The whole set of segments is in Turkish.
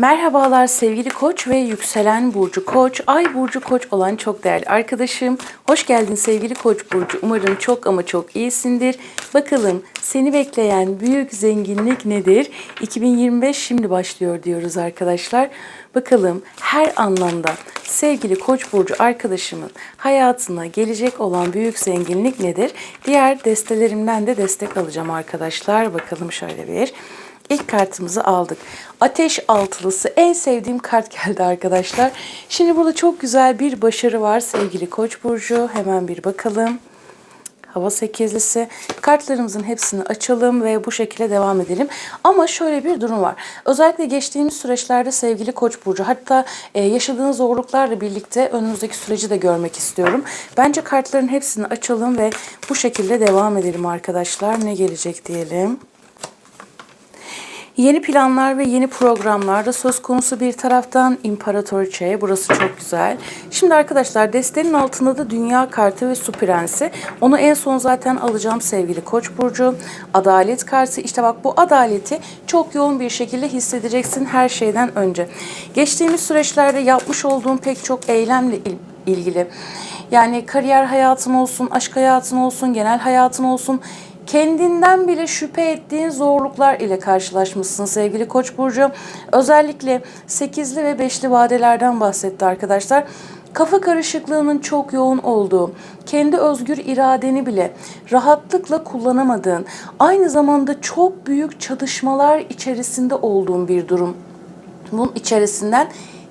Merhabalar sevgili koç ve yükselen burcu koç, ay burcu koç olan çok değerli arkadaşım. Hoş geldin sevgili koç burcu. Umarım çok ama çok iyisindir. Bakalım seni bekleyen büyük zenginlik nedir? 2025 şimdi başlıyor diyoruz arkadaşlar. Bakalım her anlamda sevgili koç burcu arkadaşımın hayatına gelecek olan büyük zenginlik nedir? Diğer destelerimden de destek alacağım arkadaşlar. Bakalım şöyle bir. İlk kartımızı aldık. Ateş altılısı en sevdiğim kart geldi arkadaşlar. Şimdi burada çok güzel bir başarı var sevgili Koç burcu. Hemen bir bakalım. Hava sekizlisi. Kartlarımızın hepsini açalım ve bu şekilde devam edelim. Ama şöyle bir durum var. Özellikle geçtiğimiz süreçlerde sevgili Koç burcu hatta e, yaşadığınız zorluklarla birlikte önümüzdeki süreci de görmek istiyorum. Bence kartların hepsini açalım ve bu şekilde devam edelim arkadaşlar. Ne gelecek diyelim. Yeni planlar ve yeni programlar da söz konusu bir taraftan İmparatoriçe. Burası çok güzel. Şimdi arkadaşlar destenin altında da Dünya kartı ve Su Prensi. Onu en son zaten alacağım sevgili Koç burcu. Adalet kartı. İşte bak bu adaleti çok yoğun bir şekilde hissedeceksin her şeyden önce. Geçtiğimiz süreçlerde yapmış olduğum pek çok eylemle il- ilgili yani kariyer hayatın olsun, aşk hayatın olsun, genel hayatın olsun kendinden bile şüphe ettiğin zorluklar ile karşılaşmışsın sevgili Koç burcu. Özellikle 8'li ve 5'li vadelerden bahsetti arkadaşlar. Kafa karışıklığının çok yoğun olduğu, kendi özgür iradeni bile rahatlıkla kullanamadığın, aynı zamanda çok büyük çatışmalar içerisinde olduğun bir durum. Bunun içerisinden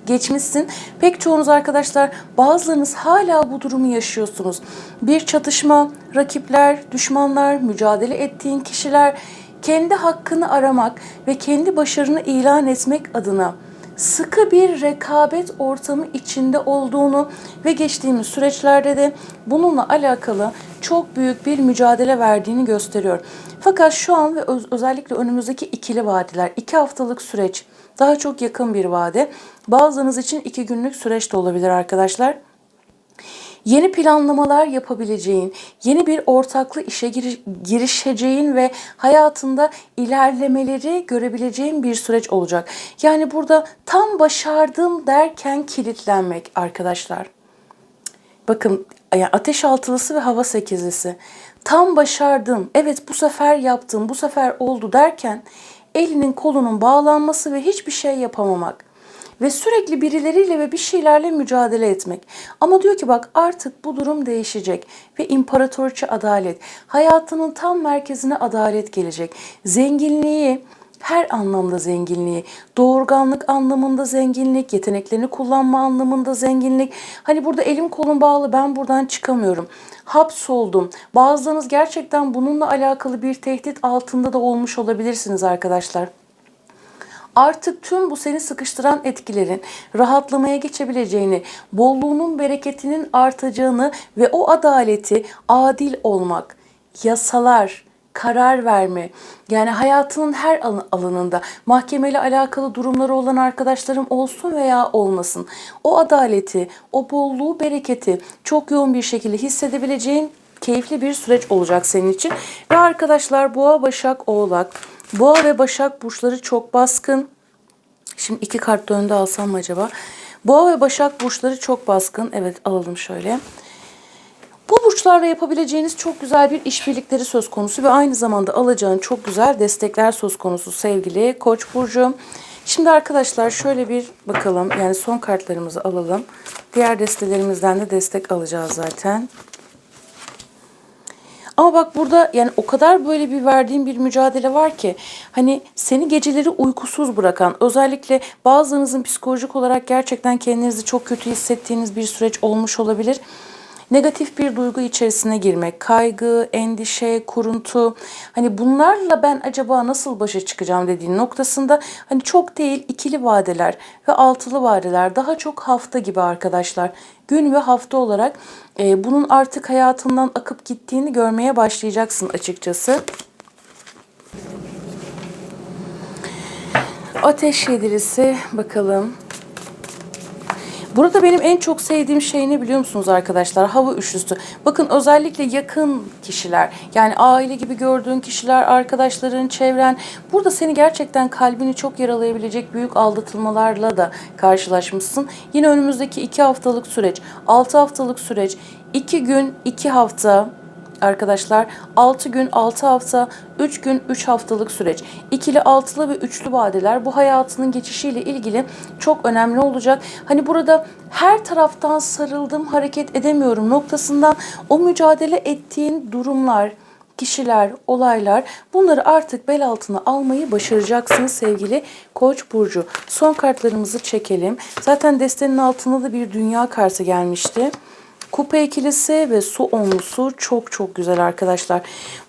geçmişsin. Pek çoğunuz arkadaşlar bazılarınız hala bu durumu yaşıyorsunuz. Bir çatışma, rakipler, düşmanlar, mücadele ettiğin kişiler kendi hakkını aramak ve kendi başarını ilan etmek adına sıkı bir rekabet ortamı içinde olduğunu ve geçtiğimiz süreçlerde de bununla alakalı çok büyük bir mücadele verdiğini gösteriyor. Fakat şu an ve öz- özellikle önümüzdeki ikili vadiler, iki haftalık süreç daha çok yakın bir vade. Bazılarınız için iki günlük süreç de olabilir arkadaşlar. Yeni planlamalar yapabileceğin, yeni bir ortaklı işe giri- girişeceğin ve hayatında ilerlemeleri görebileceğin bir süreç olacak. Yani burada tam başardım derken kilitlenmek arkadaşlar. Bakın yani ateş altılısı ve hava sekizlisi. Tam başardım. Evet bu sefer yaptım. Bu sefer oldu derken elinin kolunun bağlanması ve hiçbir şey yapamamak. Ve sürekli birileriyle ve bir şeylerle mücadele etmek. Ama diyor ki bak artık bu durum değişecek. Ve imparatorça adalet. Hayatının tam merkezine adalet gelecek. Zenginliği, her anlamda zenginliği, doğurganlık anlamında zenginlik, yeteneklerini kullanma anlamında zenginlik. Hani burada elim kolum bağlı ben buradan çıkamıyorum. Hapsoldum. Bazılarınız gerçekten bununla alakalı bir tehdit altında da olmuş olabilirsiniz arkadaşlar. Artık tüm bu seni sıkıştıran etkilerin rahatlamaya geçebileceğini, bolluğunun bereketinin artacağını ve o adaleti adil olmak, yasalar, karar verme, yani hayatının her alan- alanında mahkemeyle alakalı durumları olan arkadaşlarım olsun veya olmasın. O adaleti, o bolluğu, bereketi çok yoğun bir şekilde hissedebileceğin keyifli bir süreç olacak senin için. Ve arkadaşlar Boğa, Başak, Oğlak, Boğa ve Başak burçları çok baskın. Şimdi iki kart önde alsam mı acaba? Boğa ve Başak burçları çok baskın. Evet alalım şöyle. Bu burçlarla yapabileceğiniz çok güzel bir işbirlikleri söz konusu ve aynı zamanda alacağın çok güzel destekler söz konusu sevgili Koç burcu. Şimdi arkadaşlar şöyle bir bakalım. Yani son kartlarımızı alalım. Diğer destelerimizden de destek alacağız zaten. Ama bak burada yani o kadar böyle bir verdiğim bir mücadele var ki hani seni geceleri uykusuz bırakan özellikle bazılarınızın psikolojik olarak gerçekten kendinizi çok kötü hissettiğiniz bir süreç olmuş olabilir. Negatif bir duygu içerisine girmek, kaygı, endişe, kuruntu. Hani bunlarla ben acaba nasıl başa çıkacağım dediğin noktasında hani çok değil ikili vadeler ve altılı vadeler daha çok hafta gibi arkadaşlar. Gün ve hafta olarak e, bunun artık hayatından akıp gittiğini görmeye başlayacaksın açıkçası. Ateş yedilisi bakalım. Burada benim en çok sevdiğim şey ne biliyor musunuz arkadaşlar? Hava üçlüsü. Bakın özellikle yakın kişiler yani aile gibi gördüğün kişiler, arkadaşların, çevren. Burada seni gerçekten kalbini çok yaralayabilecek büyük aldatılmalarla da karşılaşmışsın. Yine önümüzdeki iki haftalık süreç, altı haftalık süreç, iki gün, iki hafta arkadaşlar 6 gün 6 hafta 3 gün 3 haftalık süreç. İkili, altılı ve üçlü vadeler bu hayatının geçişiyle ilgili çok önemli olacak. Hani burada her taraftan sarıldım hareket edemiyorum noktasından o mücadele ettiğin durumlar, kişiler, olaylar bunları artık bel altına almayı başaracaksınız sevgili Koç burcu. Son kartlarımızı çekelim. Zaten destenin altında da bir dünya kartı gelmişti. Kupa ikilisi ve su onlusu çok çok güzel arkadaşlar.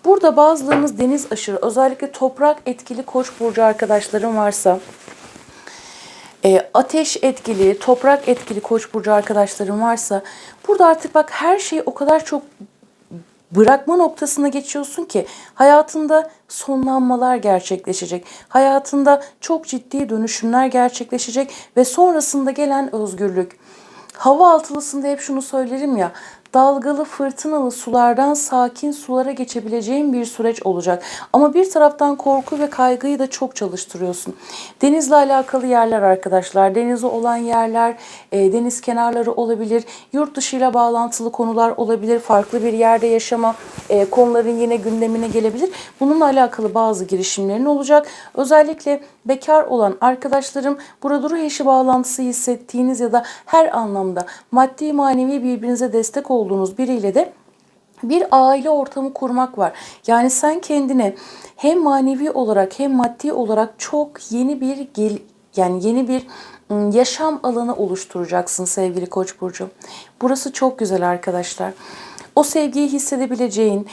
Burada bazılarınız deniz aşırı özellikle toprak etkili koç burcu arkadaşlarım varsa e, ateş etkili, toprak etkili koç burcu arkadaşlarım varsa burada artık bak her şeyi o kadar çok bırakma noktasına geçiyorsun ki hayatında sonlanmalar gerçekleşecek. Hayatında çok ciddi dönüşümler gerçekleşecek ve sonrasında gelen özgürlük. Hava altılısında hep şunu söylerim ya dalgalı fırtınalı sulardan sakin sulara geçebileceğin bir süreç olacak. Ama bir taraftan korku ve kaygıyı da çok çalıştırıyorsun. Denizle alakalı yerler arkadaşlar, denize olan yerler, e, deniz kenarları olabilir, yurt dışıyla bağlantılı konular olabilir, farklı bir yerde yaşama e, konuların yine gündemine gelebilir. Bununla alakalı bazı girişimlerin olacak. Özellikle bekar olan arkadaşlarım burada ruh eşi bağlantısı hissettiğiniz ya da her anlamda maddi manevi birbirinize destek olduğunuz biriyle de bir aile ortamı kurmak var. Yani sen kendine hem manevi olarak hem maddi olarak çok yeni bir gel yani yeni bir yaşam alanı oluşturacaksın sevgili Koç burcu. Burası çok güzel arkadaşlar. O sevgiyi hissedebileceğin,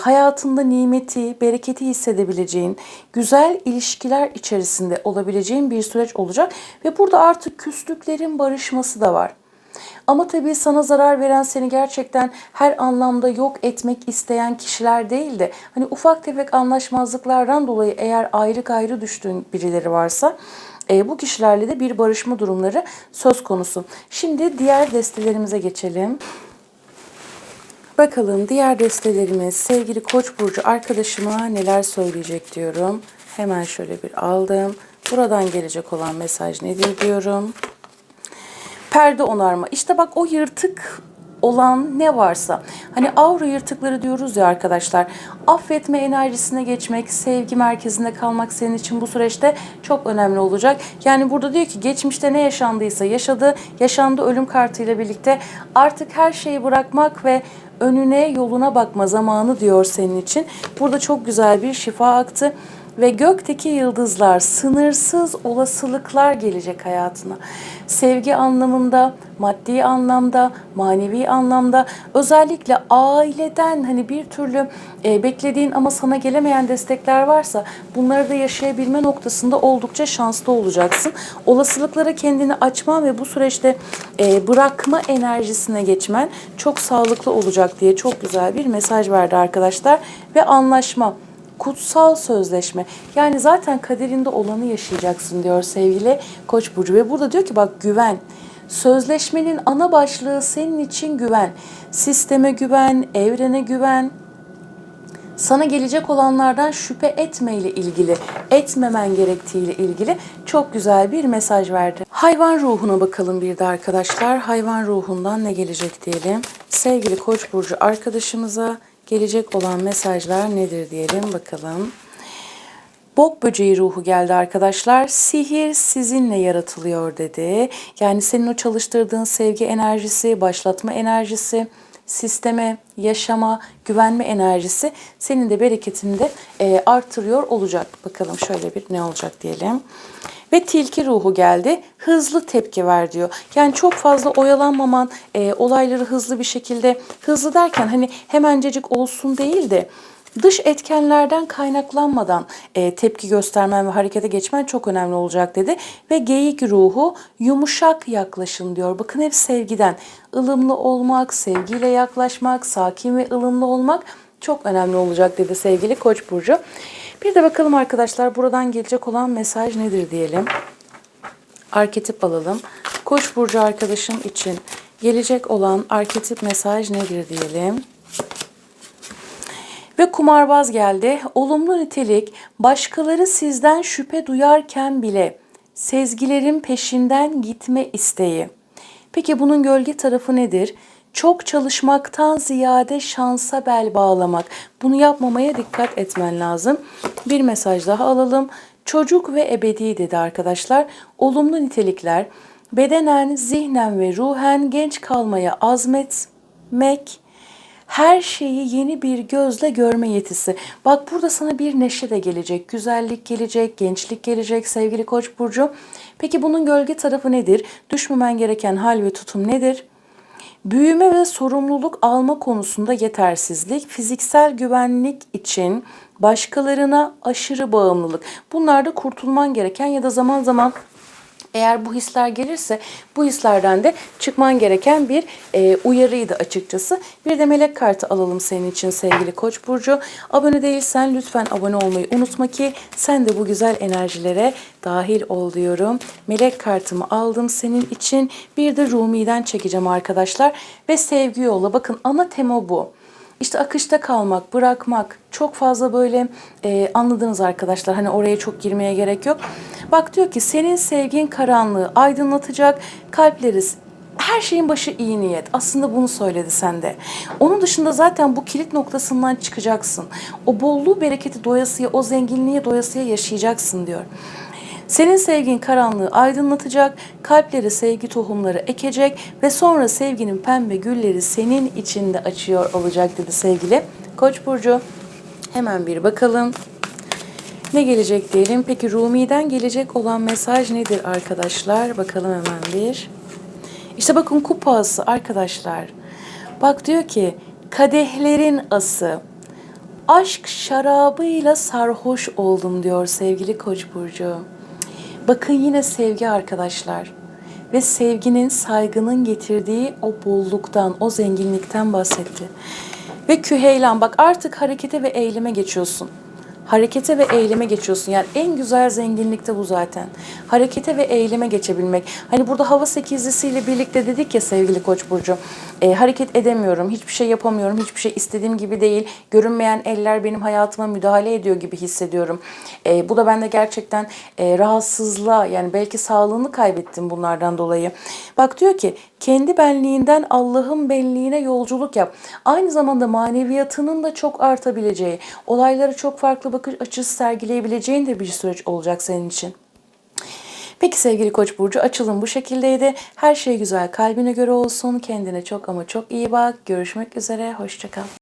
hayatında nimeti, bereketi hissedebileceğin, güzel ilişkiler içerisinde olabileceğin bir süreç olacak ve burada artık küslüklerin barışması da var. Ama tabii sana zarar veren seni gerçekten her anlamda yok etmek isteyen kişiler değil de hani ufak tefek anlaşmazlıklardan dolayı eğer ayrı gayrı düştüğün birileri varsa e, bu kişilerle de bir barışma durumları söz konusu. Şimdi diğer destelerimize geçelim. Bakalım diğer destelerimiz sevgili Koç burcu arkadaşıma neler söyleyecek diyorum. Hemen şöyle bir aldım. Buradan gelecek olan mesaj nedir diyorum. Perde onarma. İşte bak o yırtık olan ne varsa. Hani aura yırtıkları diyoruz ya arkadaşlar. Affetme enerjisine geçmek sevgi merkezinde kalmak senin için bu süreçte çok önemli olacak. Yani burada diyor ki geçmişte ne yaşandıysa yaşadı. Yaşandı ölüm kartıyla birlikte. Artık her şeyi bırakmak ve önüne yoluna bakma zamanı diyor senin için. Burada çok güzel bir şifa aktı ve gökteki yıldızlar sınırsız olasılıklar gelecek hayatına. Sevgi anlamında, maddi anlamda, manevi anlamda özellikle aileden hani bir türlü e, beklediğin ama sana gelemeyen destekler varsa bunları da yaşayabilme noktasında oldukça şanslı olacaksın. Olasılıklara kendini açman ve bu süreçte e, bırakma enerjisine geçmen çok sağlıklı olacak diye çok güzel bir mesaj verdi arkadaşlar ve anlaşma kutsal sözleşme. Yani zaten kaderinde olanı yaşayacaksın diyor sevgili Koç burcu ve burada diyor ki bak güven. Sözleşmenin ana başlığı senin için güven. Sisteme güven, evrene güven. Sana gelecek olanlardan şüphe etme ile ilgili, etmemen gerektiği ile ilgili çok güzel bir mesaj verdi. Hayvan ruhuna bakalım bir de arkadaşlar. Hayvan ruhundan ne gelecek diyelim. Sevgili Koç burcu arkadaşımıza gelecek olan mesajlar nedir diyelim bakalım. Bok böceği ruhu geldi arkadaşlar. Sihir sizinle yaratılıyor dedi. Yani senin o çalıştırdığın sevgi enerjisi, başlatma enerjisi, sisteme, yaşama, güvenme enerjisi senin de bereketini de e, artırıyor olacak. Bakalım şöyle bir ne olacak diyelim. Ve tilki ruhu geldi. Hızlı tepki ver diyor. Yani çok fazla oyalanmaman, e, olayları hızlı bir şekilde, hızlı derken hani hemencecik olsun değil de dış etkenlerden kaynaklanmadan e, tepki göstermen ve harekete geçmen çok önemli olacak dedi. Ve geyik ruhu yumuşak yaklaşın diyor. Bakın hep sevgiden. ılımlı olmak, sevgiyle yaklaşmak, sakin ve ılımlı olmak çok önemli olacak dedi sevgili Koç burcu. Bir de bakalım arkadaşlar buradan gelecek olan mesaj nedir diyelim. Arketip alalım. Koç burcu arkadaşım için gelecek olan arketip mesaj nedir diyelim. Ve kumarbaz geldi. Olumlu nitelik başkaları sizden şüphe duyarken bile sezgilerin peşinden gitme isteği. Peki bunun gölge tarafı nedir? Çok çalışmaktan ziyade şansa bel bağlamak. Bunu yapmamaya dikkat etmen lazım. Bir mesaj daha alalım. Çocuk ve ebedi dedi arkadaşlar. Olumlu nitelikler bedenen, zihnen ve ruhen genç kalmaya azmetmek, her şeyi yeni bir gözle görme yetisi. Bak burada sana bir neşe de gelecek, güzellik gelecek, gençlik gelecek sevgili Koç burcu. Peki bunun gölge tarafı nedir? Düşmemen gereken hal ve tutum nedir? Büyüme ve sorumluluk alma konusunda yetersizlik, fiziksel güvenlik için başkalarına aşırı bağımlılık. Bunlarda kurtulman gereken ya da zaman zaman eğer bu hisler gelirse bu hislerden de çıkman gereken bir e, uyarıydı açıkçası. Bir de melek kartı alalım senin için sevgili Koç burcu. Abone değilsen lütfen abone olmayı unutma ki sen de bu güzel enerjilere dahil ol diyorum. Melek kartımı aldım senin için. Bir de Rumi'den çekeceğim arkadaşlar ve sevgi yolla. Bakın ana tema bu. İşte akışta kalmak, bırakmak, çok fazla böyle e, anladınız arkadaşlar. Hani oraya çok girmeye gerek yok. Bak diyor ki senin sevgin karanlığı aydınlatacak, kalpleri her şeyin başı iyi niyet. Aslında bunu söyledi sende. Onun dışında zaten bu kilit noktasından çıkacaksın. O bolluğu, bereketi doyasıya, o zenginliği doyasıya yaşayacaksın diyor. Senin sevgin karanlığı aydınlatacak, kalpleri sevgi tohumları ekecek ve sonra sevginin pembe gülleri senin içinde açıyor olacak dedi sevgili Koç burcu. Hemen bir bakalım. Ne gelecek diyelim. Peki Rumi'den gelecek olan mesaj nedir arkadaşlar? Bakalım hemen bir. İşte bakın kupası arkadaşlar. Bak diyor ki kadehlerin ası. Aşk şarabıyla sarhoş oldum diyor sevgili Koç burcu. Bakın yine sevgi arkadaşlar. Ve sevginin, saygının getirdiği o bolluktan, o zenginlikten bahsetti. Ve küheylan bak artık harekete ve eyleme geçiyorsun. Harekete ve eyleme geçiyorsun. Yani en güzel zenginlik de bu zaten. Harekete ve eyleme geçebilmek. Hani burada hava sekizlisiyle birlikte dedik ya sevgili Koç burcu. e, hareket edemiyorum, hiçbir şey yapamıyorum, hiçbir şey istediğim gibi değil. Görünmeyen eller benim hayatıma müdahale ediyor gibi hissediyorum. E, bu da bende gerçekten e, rahatsızlığa yani belki sağlığını kaybettim bunlardan dolayı. Bak diyor ki kendi benliğinden Allah'ın benliğine yolculuk yap. Aynı zamanda maneviyatının da çok artabileceği, olaylara çok farklı bakış açısı sergileyebileceğin de bir süreç olacak senin için. Peki sevgili Koç burcu açılım bu şekildeydi. Her şey güzel kalbine göre olsun. Kendine çok ama çok iyi bak. Görüşmek üzere. Hoşçakal.